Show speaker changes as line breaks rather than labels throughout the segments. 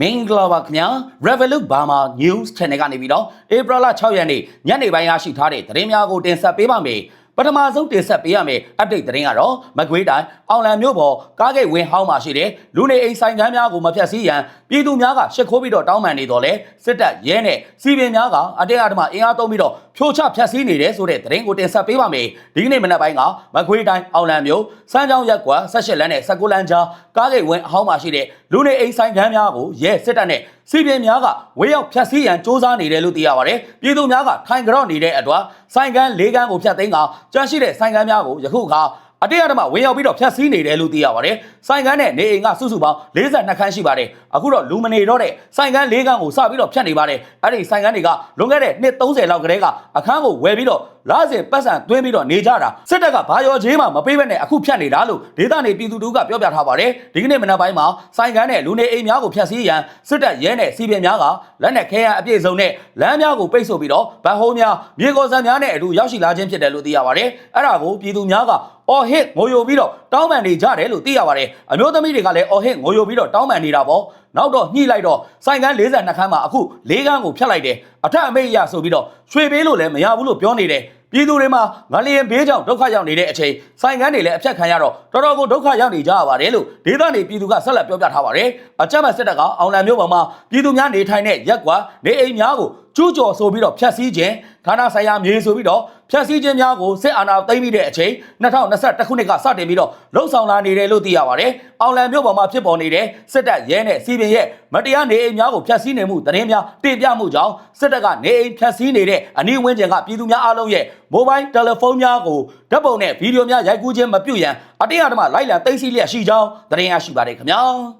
မင်္ဂလာပါခင်ဗျာ Revolut Burma News Channel ကနေပြီးတော့ဧပြီလ6ရက်နေ့ညနေပိုင်းရရှိထားတဲ့သတင်းများကိုတင်ဆက်ပေးပါမယ် ပထမဆုံးတင်ဆက်ပေးရမယ့် update သတင်းကတော့မကွေးတိုင်းအောင်လံမြို့ပေါ်ကားဂိတ်ဝင်းဟောင်းမှာရှိတဲ့လူနေအိမ်ဆိုင်ခန်းများကိုမဖျက်ဆီးရန်ပြည်သူများကရှစ်ခိုးပြီးတော့တောင်းပန်နေတော့လဲစစ်တပ်ရဲနဲ့စီပင်များကအတေအဓမ္မအင်အားသုံးပြီးတော့ဖြိုချဖျက်ဆီးနေတယ်ဆိုတဲ့သတင်းကိုတင်ဆက်ပေးပါမယ်ဒီကနေ့မနက်ပိုင်းကမကွေးတိုင်းအောင်လံမြို့စမ်းချောင်းရက်ကွာ16လမ်းနဲ့19လမ်းကြားကားဂိတ်ဝင်းအဟောင်းမှာရှိတဲ့လူနေအိမ်ဆိုင်ခန်းများကိုရဲစစ်တပ်နဲ့စီပင်များကဝေးရောက်ဖျက်ဆီးရန်စ조사နေတယ်လို့သိရပါတယ်ပြည်သူများကထိုင်ကြော့နေတဲ့အတွက်ဆိုင်ကန်း၄ကန်းကိုဖျက်သိမ်းကကြန့်ရှိတဲ့ဆိုင်ကန်းများကိုယခုအခါအတေးအဓမ္မဝင်ရောက်ပြီးတော့ဖျက်ဆီးနေတယ်လို့သိရပါတယ်။ဆိုင်ကန်းနဲ့နေအိမ်ကစုစုပေါင်း42ခန်းရှိပါတယ်။အခုတော့လူမနေတော့တဲ့ဆိုင်ကန်း၄ခန်းကိုစပြီးတော့ဖျက်နေပါတယ်။အဲ့ဒီဆိုင်ကန်းတွေကလွန်ခဲ့တဲ့နှစ်30လောက်ကတည်းကအခန်းကိုဝယ်ပြီးတော့လာစဉ်ပတ်စံသွင်းပြီးတော့နေကြတာစစ်တပ်ကဘာရောချင်းမှမပေးဘဲနဲ့အခုဖျက်နေတာလို့ဒေသနေပြည်သူတို့ကပြောပြထားပါတယ်။ဒီကနေ့မနက်ပိုင်းမှာဆိုင်ကန်းနဲ့လူနေအိမ်များကိုဖျက်ဆီးရန်စစ်တပ်ရဲနဲ့စီပင်များကလက်နက်ခဲယမ်းအပြည့်စုံနဲ့လမ်းများကိုပိတ်ဆို့ပြီးတော့ဗန်ဟုံးများမြေကော်စံများနဲ့အတူရောက်ရှိလာခြင်းဖြစ်တယ်လို့သိရပါတယ်။အဲ့ဒါကိုပြည်သူများကအော်ဟစ်ငိုယိုပြီးတော့တောင်းပန်နေကြတယ်လို့သိရပါတယ်အမျိုးသမီးတွေကလည်းအော်ဟစ်ငိုယိုပြီးတော့တောင်းပန်နေတာပေါ့နောက်တော့ညှိလိုက်တော့ဆိုင်ကန်း42ခန်းမှာအခု၄ခန်းကိုဖျက်လိုက်တယ်အထက်အမိတ်အရဆိုပြီးတော့ရွှေပေးလို့လည်းမရဘူးလို့ပြောနေတယ်ပြည်သူတွေမှာငလျင်ဘေးကြောင့်ဒုက္ခရောက်နေတဲ့အချိန်ဆိုင်ကန်းတွေလည်းအဖြတ်ခံရတော့တော်တော်ကိုဒုက္ခရောက်နေကြရပါတယ်လို့ဒေသနေပြည်သူကဆက်လက်ပြောပြထားပါတယ်အကြမ်းဖက်စစ်တပ်ကအောင်လံမြို့ပေါ်မှာပြည်သူများနေထိုင်တဲ့ရက်ကွာနေအိမ်များကိုကျူးကျော်ဆိုပြီးတော့ဖျက်ဆီးခြင်းဌာနဆိုင်ရာမြေဆိုပြီးတော့ ဖျက်ဆီးခြင်းများကိုစစ်အာဏာသိမ်းပြီးတဲ့အချိန်2021ခုနှစ်ကစတင်ပြီးတော့လှုပ်ဆောင်လာနေတယ်လို့သိရပါတယ်။အောင်လံမြို့ပေါ်မှာဖြစ်ပေါ်နေတဲ့စစ်တပ်ရဲနဲ့စီပင်ရဲ့မတရားနေအိမ်များကိုဖျက်ဆီးနေမှုသတင်းများတင်ပြမှုကြောင့်စစ်တပ်ကနေအိမ်ဖျက်ဆီးနေတဲ့အနည်းဝန်းကျင်ကပြည်သူများအားလုံးရဲ့မိုဘိုင်းတယ်လီဖုန်းများကိုဓာတ်ပုံနဲ့ဗီဒီယိုများရိုက်ကူးခြင်းမပြုရန်အတင်းအဓမ္မလိုက်လံသိမ်းဆည်းလျက်ရှိကြောင်းသတင်းရရှိပါတယ်ခင်ဗျာ။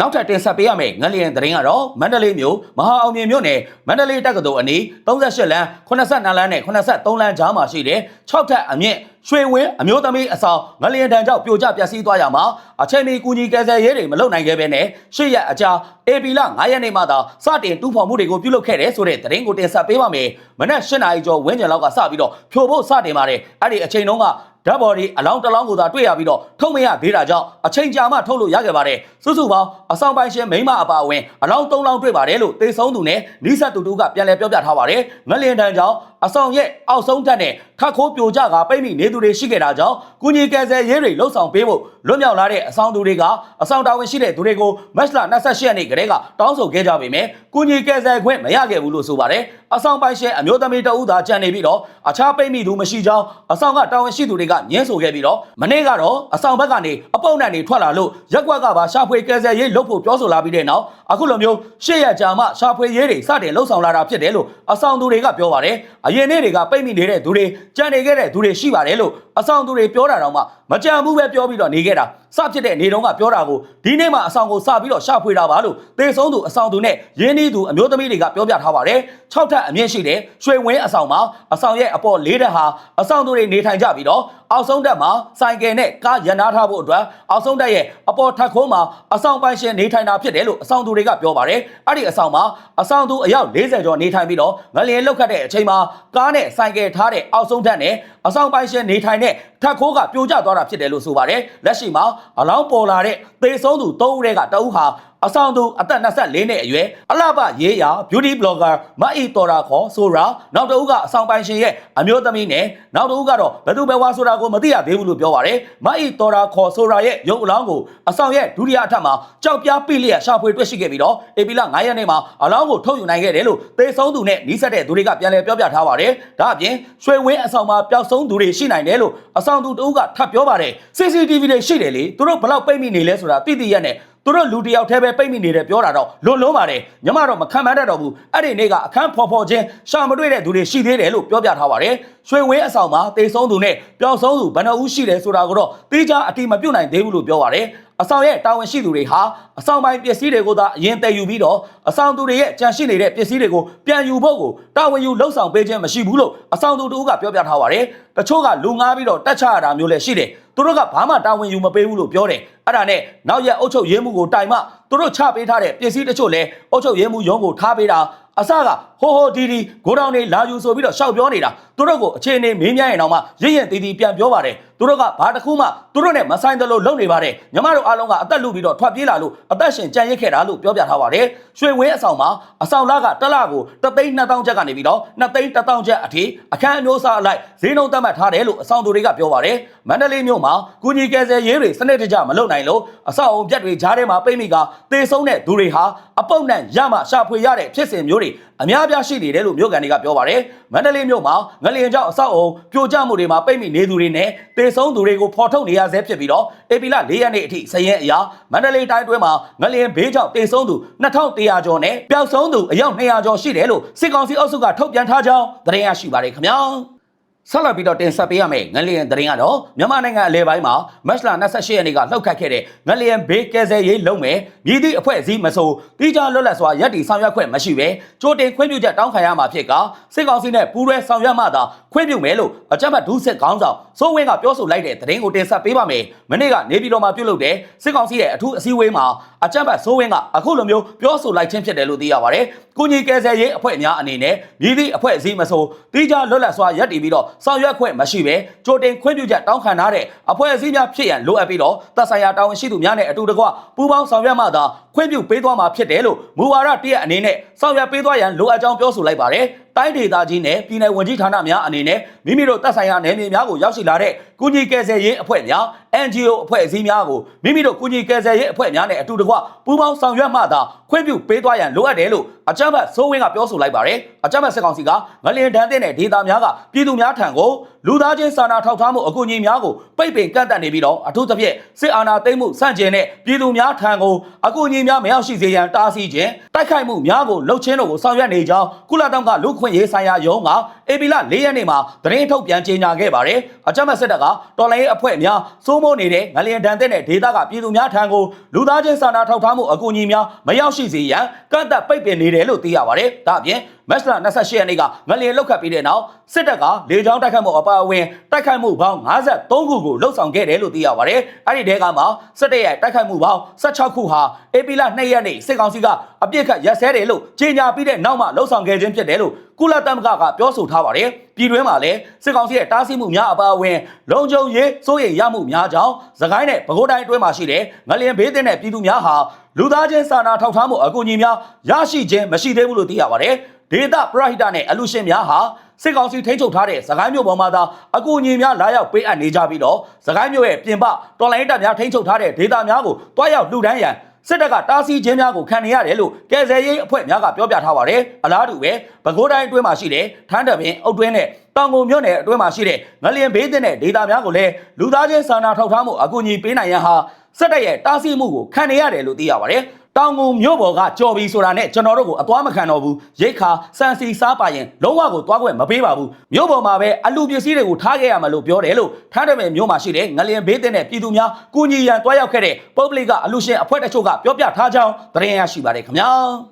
နောက်ထပ်တင်ဆက်ပေးရမယ့်ငလျင်သတင်းကတော့မန္တလေးမြို့မဟာအောင်မြင်မြို့နယ်မန္တလေးတက္ကသိုလ်အနီး38လမ်း82လမ်းနဲ့83လမ်းကြားမှာရှိတဲ့6ထပ်အမြင့်ရွှေဝင်းအမျိုးသမီးအဆောင်ငလျင်တန်ကြောင့်ပြိုကျပျက်စီးသွားရမှာအချိန်မီကူညီကယ်ဆယ်ရေးတွေမလုပ်နိုင်ခဲ့ဘဲနဲ့ရှေ့ရက်အကြာအေပီလ9ရက်နေ့မှသာစတင်တူးဖော်မှုတွေကိုပြုလုပ်ခဲ့တယ်ဆိုတဲ့သတင်းကိုတင်ဆက်ပေးပါမယ်။မနက်၈နာရီကျော်ဝန်းကျင်လောက်ကစပြီးတော့ဖြိုဖို့စတင်ပါတယ်။အဲ့ဒီအချိန်တုန်းက ဓာတ်ဘော်ဒီအလောင်းတစ်လောင်းကိုသာတွေ့ရပြီးတော့ထုတ်မရသေးတာကြောင့်အချိန်ကြာမှထုတ်လို့ရခဲ့ပါတယ်စုစုပေါင်းအဆောင်ပိုင်ရှင်မိန်းမအပါအဝင်အလောင်း၃လောင်းတွေ့ပါတယ်လို့သေဆုံးသူနဲ့နီးစပ်သူတို့ကပြန်လည်ပြောပြထားပါတယ်ငလျင်တန်းကြောင့်အဆောင်ရဲ့အောက်ဆုံးထပ်နဲ့ ခတ်ခိုးပြိုကျကပိတ်မိနေသူတွေရှိခဲ့တာကြောင့်ကုညီကယ်ဆယ်ရေးတွေလှုပ်ဆောင်ပေးဖို့လွတ်မြောက်လာတဲ့အဆောင်သူတွေကအဆောင်တာဝန်ရှိတဲ့သူတွေကိုမတ်လ28ရက်နေ့ကတည်းကတောင်းဆိုခဲ့ကြပေမယ့်ကုညီကယ်ဆယ်ခွင့်မရခဲ့ဘူးလို့ဆိုပါတယ်အဆောင်ပိုင်ရှင်အမျိုးသမီးတဦးသာကြံနေပြီးတော့အခြားပိတ်မိသူမရှိကြောင်းအဆောင်ကတာဝန်ရှိသူတွေကညှင်းဆိုခဲ့ပြီးတော့မနေ့ကတော့အဆောင်ဘက်ကနေအပုံနဲ့နေထွက်လာလို့ရက်ကွက်ကပါရှာဖွေကယ်ဆယ်ရေးလုပ်ဖို့ပြောဆိုလာပြီးတဲ့နောက် အခုလိုမျိုးရှေ့ရကြာမှရှာဖွေရေးတွေစတင်လှုပ်ဆောင်လာတာဖြစ်တယ်လို့အဆောင်သူတွေကပြောပါတယ်အရင်နေ့တွေကပိတ်မိနေတဲ့သူတွေကြံနေခဲ့တဲ့သူတွေရှိပါတယ်လို့အဆောင်သူတွေပြောတာတော့မှ မကြံဘူးပဲပြောပြီးတော့နေခဲ့တာစဖြစ်တဲ့နေတုန်းကပြောတာကိုဒီနေ့မှအဆောင်ကိုစပြီးတော့ရှာဖွေတာပါလို့သေဆုံးသူအဆောင်သူနဲ့ရင်းနှီးသူအမျိုးသမီးတွေကပြောပြထားပါတယ်6ထပ်အမြင့်ရှိတဲ့ရွှေဝင်းအဆောင်မှာအဆောင်ရဲ့အပေါ်၄ထပ်ဟာအဆောင်သူတွေနေထိုင်ကြပြီးတော့အောက်ဆုံးတက်မှာစိုင်ကယ်နဲ့ကားရန်နာထားဖို့အတွက်အောက်ဆုံးတက်ရဲ့အပေါ်ထပ်ခိုးမှာအဆောင်ပိုင်ရှင်နေထိုင်တာဖြစ်တယ်လို့အဆောင်သူတွေကပြောပါတယ်အဲ့ဒီအဆောင်မှာအဆောင်သူအယောက်40ကျော်နေထိုင်ပြီးတော့ငလျင်လောက်ခတ်တဲ့အချိန်မှာကားနဲ့စိုင်ကယ်ထားတဲ့အောက်ဆုံးတက်နဲ့အဆောင်ပိုင်ရှင်နေထိုင်တဲ့ ထပ်ခိုးကပြိုကျသွားတာဖြစ်တယ်လို့ဆိုပါတယ်လက်ရှိမှာအလောင်းပေါ်လာတဲ့သေဆုံးသူ၃ဦးတည်းကတအုပ်ဟာ အဆောင်သူအသက်24နှစ်အရွယ်အလှပရေးရာ beauty blogger မအီတော်ရာခေါ်ဆိုရာနောက်တစ်ဦးကအဆောင်ပိုင်ရှင်ရဲ့အမျိုးသမီးနဲ့နောက်တစ်ဦးကတော့ဘယ်သူဘယ်ဝါဆိုတာကိုမသိရသေးဘူးလို့ပြောပါတယ်မအီတော်ရာခေါ်ဆိုရာရဲ့ရုပ်အလောင်းကိုအဆောင်ရဲ့ဒုတိယအထက်မှာကြောက်ပြားပိလျက်ရှာဖွေတွေ့ရှိခဲ့ပြီးတော့အေပီလ9ရက်နေ့မှာအလောင်းကိုထုတ်ယူနိုင်ခဲ့တယ်လို့သေဆုံးသူနဲ့နီးစပ်တဲ့သူတွေကပြန်လည်ပြောပြထားပါတယ်ဒါအပြင်ရွှေဝင်းအဆောင်မှာပျောက်ဆုံးသူတွေရှိနိုင်တယ်လို့အဆောင်သူတဦးကထပ်ပြောပါတယ် CCTV တွေရှိတယ်လေသူတို့ဘလောက်ပိတ်မိနေလဲဆိုတာသိသိရက်နဲ့ သူတို့လူတစ်ယောက်တည်းပဲပိတ်မိနေတယ်ပြောတာတော့လွန်လုံးပါတယ်ညမတော့မခံမတတ်တော့ဘူးအဲ့ဒီနေ့ကအခန်းဖော်ဖော်ချင်းရှာမတွေ့တဲ့သူတွေရှိသေးတယ်လို့ပြောပြထားပါတယ်ရွှေဝင်းအဆောင်မှာတေဆုံးသူနဲ့ပျောက်ဆုံးသူဘယ်နှဦးရှိတယ်ဆိုတာကိုတော့သိကြအတိမပြုတ်နိုင်သေးဘူးလို့ပြောပါတယ်အဆောင်ရဲ့တာဝန်ရှိသူတွေဟာအဆောင်ပိုင်းပစ္စည်းတွေကိုသာအရင်တည်ယူပြီးတော့အဆောင်သူတွေရဲ့ကြံရှိနေတဲ့ပစ္စည်းတွေကိုပြန်ယူဖို့ကိုတာဝန်ယူလှုပ်ဆောင်ပေးခြင်းမရှိဘူးလို့အဆောင်သူတို့ကပြောပြထားပါတယ်။တချို့ကလူငားပြီးတော့တက်ချရတာမျိုးလည်းရှိတယ်။သူတို့ကဘာမှတာဝန်ယူမပေးဘူးလို့ပြောတယ်။အဲ့ဒါနဲ့နောက်ရက်အုပ်ချုပ်ရေးမှုကိုတိုင်မှသူတို့ချပေးထားတဲ့ပစ္စည်းတချို့လည်းအုပ်ချုပ်ရေးမှုရုံးကိုထားပေးတာအစကဟိုဟိုဒီဒီဂိုဒေါင်တွေလာယူဆိုပြီးတော့ရှောက်ပြောနေတာသူတို့ကိုအခြေအနေမေးမြန်းရင်တော့မှရင့်ရင်တည်တည်ပြန်ပြောပါတယ်သူတို့ကဘာတစ်ခုမှသူတို့နဲ့မဆိုင်တယ်လို့လုပ်နေပါတယ်ညီမတို့အားလုံးကအသက်လူပြီးတော့ထွက်ပြေးလာလို့အသက်ရှင်ကြံရစ်ခဲ့တာလို့ပြောပြထားပါတယ်ရွှေဝင်းအဆောင်မှာအဆောင်လကတစ်လကိုတသိန်း2000ကျပ်ကနေပြီးတော့2သိန်း1000ကျပ်အထိအခန်းအမျိုးအစားအလိုက်ဈေးနှုန်းသတ်မှတ်ထားတယ်လို့အဆောင်သူတွေကပြောပါတယ်မန္တလေးမြို့မှာကုညီကယ်ဆယ်ရေးတွေစနစ်တကျမလုပ်နိုင်လို့အဆောက်အုံပြက်တွေဂျားထဲမှာပိတ်မိကတေဆုံးတဲ့သူတွေဟာအပုတ်နဲ့ရမှရှာဖွေရတဲ့ဖြစ်စဉ်မျိုးတွေ အများပြားရှိနေတယ်လို့မြို့ကန်တွေကပြောပါတယ်မန္တလေးမြို့မှာငလျင်ကြောင့်အဆောက်အုံပြိုကျမှုတွေမှာပိတ်မိနေသူတွေနဲ့တေဆုံးသူတွေကိုဖော်ထုတ်နေရဆဲဖြစ်ပြီးတော့အေပီလာ၄ရက်နေ့အထိစရင်အရာမန္တလေးတိုင်းတွင်းမှာငလျင်ဘေးကြောင့်တေဆုံးသူ2100ကျော်နဲ့ပျောက်ဆုံးသူအယောက်200ကျော်ရှိတယ်လို့စစ်ကောင်စီအုပ်စုကထုတ်ပြန်ထားကြောင်းသတင်းရရှိပါတယ်ခင်ဗျာ ဆက်လက်ပြီးတော့တင်ဆက်ပေးရမယ့်ငလျင်သတင်းကတော့မြန်မာနိုင်ငံအလဲပိုင်းမှာမတ်လ28ရက်နေ့ကလှုပ်ခတ်ခဲ့တဲ့ငလျင်ဘေးကယ်ဆယ်ရေးလုပ်မယ်မြည်သည့်အဖွဲ့အစည်းမဆိုတိကျလွတ်လပ်စွာရပ်တည်ဆောင်ရွက်ခွင့်မရှိဘဲကြိုတင်ခွင့်ပြုချက်တောင်းခံရမှာဖြစ်ကစစ်ကောင်စီနဲ့ပူးရဲဆောင်ရွက်မှသာ ခွင့်ပြုမယ်လို့အကြမ်းဖက်ဒုစစ်ခေါင်းဆောင်စိုးဝင်းကပြောဆိုလိုက်တဲ့သတင်းကိုတင်ဆက်ပေးပါမယ်မနေ့ကနေပြည်တော်မှာပြုလုပ်တဲ့စစ်ကောင်စီရဲ့အထူးအစည်းအဝေးမှာအကြမ်းဖက်စိုးဝင်းကအခုလိုမျိုးပြောဆိုလိုက်ခြင်းဖြစ်တယ်လို့သိရပါတယ်ကုညီကယ်ဆယ်ရေးအဖွဲ့အများအနေနဲ့မြည်သည့်အဖွဲ့အစည်းမဆိုတိကျလွတ်လပ်စွာရပ်တည်ပြီးတော့ဆောင်ရွက်ခွင့်မရှိဘဲကြိုတင်ခွင့်ပြုချက်တောင်းခံထားတဲ့အဖွဲ့အစည်းများဖြစ်ရန်လိုအပ်ပြီးတော့သက်ဆိုင်ရာတာဝန်ရှိသူများနဲ့အတူတကွပူးပေါင်းဆောင်ရွက်မှသာခွင့်ပြုပေးသွားမှာဖြစ်တယ်လို့မူဝါဒတရက်အနေနဲ့ဆောင်ရွက်ပေးသွားရန်လိုအပ်ကြောင်းပြောဆိုလိုက်ပါတယ်တိုင်းဒေသကြီးနဲ့ပြည်내ဝန်ကြီးဌာနများအနေနဲ့မိမိတို့သက်ဆိုင်ရာနယ်မြေများကိုရောက်ရှိလာတဲ့ကုညီကယ်ဆယ်ရေးအဖွဲ့များ NGO အဖွဲ့အစည်းများကိုမိမိတို့ကုညီကယ်ဆယ်ရေးအဖွဲ့များနဲ့အတူတကွပူးပေါင်းဆောင်ရွက်မှသာခွင့်ပြုပေးသွားရန်လိုအပ်တယ်လို့အကြမ်းဖက်စိုးဝင်းကပြောဆိုလိုက်ပါတယ်အကြမ်းဖက်စစ်ကောင်စီကငလျင်တန်းတဲ့ဒေသများကပြည်သူများထံကိုလူသားချင်းစာနာထောက်ထားမှုအကူအညီများကိုပိတ်ပင်ကန့်သတ်နေပြီးတော့အထူးသဖြင့်စစ်အာဏာသိမ်းမှုစန့်ကျင်တဲ့ပြည်သူများထံကိုအကူအညီများမရောက်ရှိစေရန်တားဆီးခြင်းတိုက်ခိုက်မှုများကိုလှုပ်ချင်းတို့ကိုဆောင်ရွက်နေကြောင်းကုလသမဂ္ဂလူ့ခွင့်ရေးဆိုင်ရာယုံက အေပီလာ၄ရက်နေ့မှာသတင်းထုတ်ပြန်ကြေညာခဲ့ပါတယ်အကြမ်းဖက်စစ်တပ်ကတော်လှန်ရေးအဖွဲ့များစိုးမိုးနေတဲ့ငလျင်တန်းတဲ့ဒေသကပြည်သူများထံကိုလူသားချင်းစာနာထောက်ထားမှုအကူအညီများမရောက်ရှိစေရန်ကန့်သတ်ပိတ်ပင်နေတယ်လို့သိရပါတယ်ဒါအပြင်မက်စလာ28ရက်နေ့ကငလျင်လောက်ခတ်ပြီးတဲ့နောက်စစ်တပ်ကလေကြောင်းတိုက်ခိုက်မှုအပါအဝင်တိုက်ခိုက်မှုပေါင်း53ခုကိုလှုပ်ဆောင်ခဲ့တယ်လို့သိရပါတယ်အဲ့ဒီတဲကမှစစ်တပ်ရဲ့တိုက်ခိုက်မှုပေါင်း16ခုဟာအေပီလာ2ရက်နေ့စစ်ကောင်စီကအပြစ်ခတ်ရက်စဲတယ်လို့ကြေညာပြီးတဲ့နောက်မှလှုပ်ဆောင်ခဲ့ခြင်းဖြစ်တယ်လို့ကုလသမဂ္ဂကပြောဆိုထားပါတယ်ပြည်တွင်းမှာလည်းစစ်ကောင်စီရဲ့တားဆီးမှုများအပါအဝင်လုံခြုံရေးစိုးရိမ်ရမှုများကြောင့်သခိုင်းနဲ့ပဲခူးတိုင်းအတွင်းမှာရှိတဲ့ငလျင်ဘေးသင့်တဲ့ပြည်သူများဟာလူသားချင်းစာနာထောက်ထားမှုအကူအညီများရရှိခြင်းမရှိသေးဘူးလို့သိရပါတယ် ဒေတာပရဟိတနဲ့အလူရှင်များဟာစစ်ကောင်စီထိန်းချုပ်ထားတဲ့သခိုင်းမြို့ပေါ်မှာသာအကူအညီများလာရောက်ပေးအပ်နေကြပြီးတော့သခိုင်းမြို့ရဲ့ပြင်ပတော်လိုင်းတပ်များထိန်းချုပ်ထားတဲ့ဒေတာများကိုတွားရောက်လှူဒန်းရန်စစ်တပ်ကတားဆီးခြင်းများကိုခံနေရတယ်လို့ကယ်ဆယ်ရေးအဖွဲ့များကပြောပြထားပါတယ်အလားတူပဲပဲခူးတိုင်းအတွင်းမှာရှိတဲ့ထန်းတပင်အုတ်တွင်းနဲ့တောင်ကုန်မြို့နယ်အတွင်းမှာရှိတဲ့ငလျင်ဘေးသင့်တဲ့ဒေတာများကိုလည်းလူသားချင်းစာနာထောက်ထားမှုအကူအညီပေးနိုင်ရန်ဟာစစ်တပ်ရဲ့တားဆီးမှုကိုခံနေရတယ်လို့သိရပါတယ် တောင်ကုန်မြို့ပေါ်ကကြော်ပြီးဆိုတာနဲ့ကျွန်တော်တို့ကိုအသွားမခံတော့ဘူးရိတ်ခါစံစီစားပါရင်လုံးဝကိုသွားခွင့်မပေးပါဘူးမြို့ပေါ်မှာပဲအလူပစ္စည်းတွေကိုထားခဲ့ရမှာလို့ပြောတယ်လို့ထန်းတပင်မြို့မှာရှိတဲ့ငလျင်ဘေးသင့်တဲ့ပြည်သူများကုညီရန်တွားရောက်ခဲ့တဲ့ပုဂ္ဂလိကအလူရှင်အဖွဲ့တချို့ကပြောပြထားကြောင်းသတင်းရရှိပါတယ်ခင်ဗျာ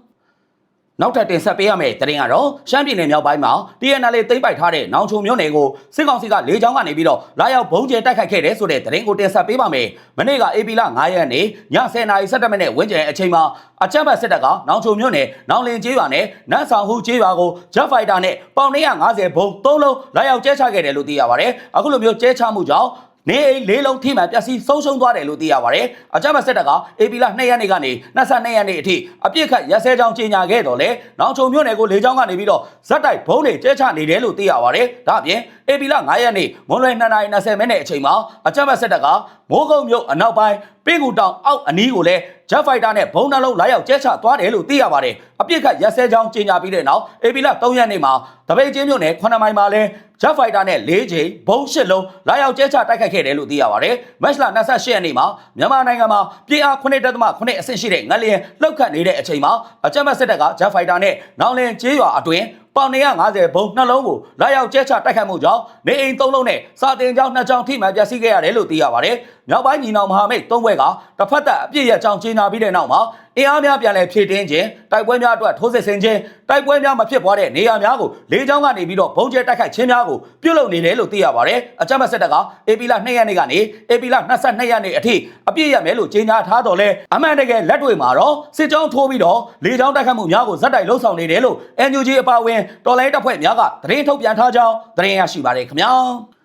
နောက်ထပ်တင်ဆက်ပေးရမယ့်သတင်းကတော့ရှမ်းပြည်နယ်မြောက်ပိုင်းမှာ TNL သိမ်းပိုက်ထားတဲ့နောင်ချုံမြို့နယ်ကိုစစ်ကောင်စီကလေကြောင်းကနေပြီးတော့လာရောက်ဘုံကျဲတိုက်ခိုက်ခဲ့တဲ့ဆိုတဲ့သတင်းကိုတင်ဆက်ပေးပါမယ်။မနေ့က AP လ9ရက်နေ့ည10:17မိနစ်ဝန်းကျင်အချိန်မှာအကြမ်းဖက်စစ်တပ်ကနောင်ချုံမြို့နယ်နောင်လင်ကျေးရွာနဲ့နတ်ဆောင်ဟူကျေးရွာကို Jet Fighter နဲ့ပေါင်150ဘုံ၃လုံးလာရောက်ကျဲချခဲ့တယ်လို့သိရပါတယ်။အခုလိုမျိုးကျဲချမှုကြောင့် နေအိမ်လေးလုံးထိမှန်ပျက်စီးဆုံးရှုံးသွားတယ်လို့သိရပါတယ်။အကြမ်းဖက်စစ်တပ်က AP လ2ရက်နေ့ကနေ22ရက်နေ့အထိအပြစ်ခတ်ရက်စဲကြောင်းကြေညာခဲ့တော့လေနောင်ချုံမြို့နယ်ကိုလေကြောင်းကနေပြီးတော့ဇက်တိုက်ဘုံတွေကျဲချနေတယ်လို့သိရပါတယ်။ဒါအပြင် AP လ9ရက်နေ့မွန်လွယ်2:20မိနစ်အချိန်မှာအကြမ်းဖက်စစ်တပ်ကမိုးကုတ်မြို့အနောက်ပိုင်းပင်ကူတောင်အောက်အနီးကိုလည်း Jet Fighter နဲ့ဘုံနှလုံးလာရောက်ကျဲချသွားတယ်လို့သိရပါတယ်။အပြစ်ခတ်ရက်စဲကြောင်းကြေညာပြီးတဲ့နောက် AP လ3ရက်နေ့မှာတပိတ်ချင်းမြို့နယ်9မိုင်မှာလဲ Jet Fighter နဲ့၄ချိန်ဘုံ၈လုံးလာရောက်ကျဲချတိုက်ခိုက်ခဲ့တယ်လို့သိရပါတယ်။မက်လ28ရက်နေ့မှာမြန်မာနိုင်ငံမှာပြည်အား9.8အဆင့်ရှိတဲ့ငလျင်လှုပ်ခတ်နေတဲ့အချိန်မှာအကြမ်းဖက်စစ်တပ်က Jet Fighter နဲ့နောင်လင်ကျေးရွာအတွင်းပေါင်150ဘုံနှလုံးကိုလာရောက်ကျဲချတိုက်ခိုက်မှုကြောင့်နေအိမ်၃လုံးနဲ့စာတင်ကျောင်း၂ကျောင်းထိမှန်ပျက်စီးခဲ့ရတယ်လို့သိရပါတယ်။ မြောက်ပိုင်းညီနောင်မဟာမိတ်သုံးဘွဲကတစ်ဖက်သက်အပြစ်ရကြောင်းကြေညာပြီးတဲ့နောက်မှာအင်အားများပြန်လည်ဖြည့်တင်းခြင်းတိုက်ပွဲများအတွက်ထိုးစစ်ဆင်ခြင်းတိုက်ပွဲများမဖြစ်ပွားတဲ့နေရာများကိုလေကြောင်းကနေပြီးတော့ဘုံကျဲတိုက်ခိုက်ခြင်းများကိုပြုလုပ်နေတယ်လို့သိရပါတယ်အကြမ်းဖက်စစ်တပ်က AP လ2ရက်နေ့ကနေ AP လ22ရက်နေ့အထိအပြည့်ရမယ်လို့ကြေညာထားတော်လဲအမှန်တကယ်လက်တွေ့မှာတော့စစ်ကြောင်းထိုးပြီးတော့လေကြောင်းတိုက်ခိုက်မှုများကိုဇက်တိုက်လှုပ်ဆောင်နေတယ်လို့ NUG အပါအဝင်တော်လိုင်းတပ်ဖွဲ့များကသတင်းထုတ်ပြန်ထားကြောင်းသတင်းရရှိပါတယ်ခင်ဗျာ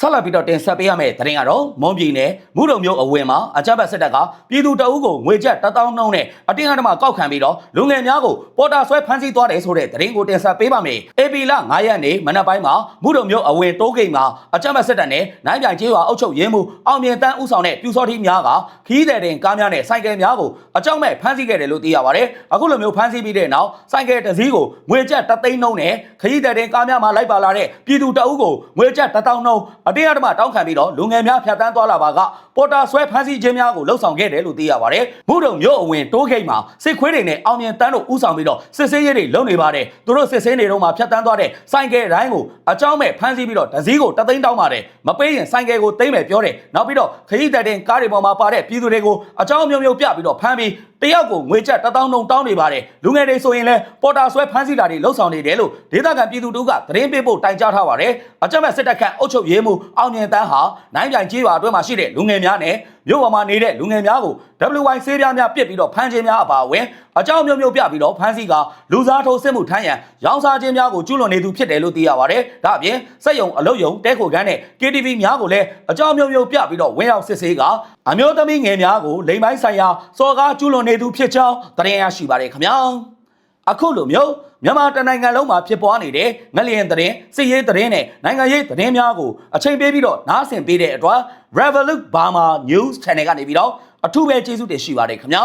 ဆက်လက်ပြီးတော့တင်ဆက်ပေးရမယ့်သတင်းကတော့မွန်ပြည်နယ်မုဒုံမြို့အဝင်မှာအကြမ်းဖက်စစ်တပ်ကပြည်သူတအုပ်ကိုငွေကျပ်1000နှုန်းနဲ့အတင်းအဓမ္မကောက်ခံပြီးတော့လူငယ်များကိုပေါ်တာဆွဲဖမ်းဆီးသွားတယ်ဆိုတဲ့သတင်းကိုတင်ဆက်ပေးပါမယ်။ AP လ9ရက်နေ့မနက်ပိုင်းမှာမုဒုံမြို့အဝင်တိုးဂိတ်မှာအကြမ်းဖက်စစ်တပ်နဲ့နိုင်ပြိုင်ကျေးရွာအုပ်ချုပ်ရေးမှူးအောင်မြင်တန်းဦးဆောင်တဲ့ပြူစောတိများကခီးတဲ့တင်ကားများနဲ့စိုက်ကယ်များကိုအကြောင်းမဲ့ဖမ်းဆီးခဲ့တယ်လို့သိရပါတယ်။အခုလိုမျိုးဖမ်းဆီးပြီးတဲ့နောက်စိုက်ကယ်တစ်စီးကိုငွေကျပ်3သိန်းနှုန်းနဲ့ခီးတဲ့တင်ကားများမှာလိုက်ပါလာတဲ့ပြည်သူတအုပ်ကိုငွေကျပ်1000နှုန်းအတင်းအဓမ္မတောင်းခံပြီးတော့လူငယ်များဖြတ်တန်းသွားလာပါကပေါ်တာဆွဲဖမ်းဆီးခြင်းများကိုလှုပ်ဆောင်ခဲ့တယ်လို့သိရပါတယ်။မုဒုံမြို့အဝင်တိုးဂိတ်မှာစစ်ခွေးတွေနဲ့အောင်မြင်တန်းတို့ဦးဆောင်ပြီးတော့စစ်ဆေးရေးတွေလုပ်နေပါတယ်။သူတို့စစ်ဆေးနေတော့မှဖြတ်တန်းသွားတဲ့စိုက်ကယ်တိုင်းကိုအကြောင်းမဲ့ဖမ်းဆီးပြီးတော့တစ်စီးကို3သိန်းတောင်းပါတယ်။မပေးရင်စိုက်ကယ်ကိုသိမ့်မယ်ပြောတယ်။နောက်ပြီးတော့ခရီးတဲ့တင်ကားတွေပေါ်မှာပါတဲ့ပြည်သူတွေကိုအကြောင်းမျိုးမျိုးပြပြီးတော့ဖမ်းပြီးတယောက်ကိုငွေကျပ်1000တောင်းတောင်းနေပါတယ်လူငယ်တွေဆိုရင်လည်းပေါ်တာဆွဲဖမ်းဆီးတာတွေလှုပ်ဆောင်နေတယ်လို့ဒေသခံပြည်သူတို့ကသတင်းပေးဖို့တိုင်ကြားထားပါတယ်အကြမ်းဖက်စစ်တပ်ခန့်အုပ်ချုပ်ရေးမှူးအောင်မြင်တန်းဟာနိုင်ပြိုင်ကြီးရွာအတွင်းမှာရှိတဲ့လူငယ်များနဲ့မြို့ပေါ်မှာနေတဲ့လူငယ်များကို WY ဆေးပြားများပြစ်ပြီးတော့ဖမ်းခြင်းများအပါအဝင် အကြောင်းမျိုးမျိုးပြပြီးတော့ဖမ်းဆီးကလူစားထိုးစစ်မှုထမ်းရန်ရောင်းစားခြင်းများကိုကျူးလွန်နေသူဖြစ်တယ်လို့သိရပါတယ်ဒါအပြင်စက်ယုံအလုတ်ယုံတဲခိုကန်းနဲ့ KTV များကိုလည်းအကြောင်းမျိုးမျိုးပြပြီးတော့ဝင်းရောက်စစ်ဆေးကအမျိုးသမီးငယ်များကိုလိမ်ပိုင်းဆိုင်ရာစော်ကားကျူးလွန်နေသူဖြစ်ကြောင်းသတင်းရရှိပါတယ်ခင်ဗျာအခုလိုမျိုးမြန်မာတနိုင်ငံလုံးမှာဖြစ်ပွားနေတဲ့ငလျင်သတင်းစစ်ရေးသတင်းနဲ့နိုင်ငံရေးသတင်းများကိုအချိန်ပေးပြီးတော့နားဆင်ပေးတဲ့အတွက် Revolut Burma News Channel ကနေပြီးတော့အထူးပဲကျေးဇူးတင်ရှိပါတယ်ခင်ဗျာ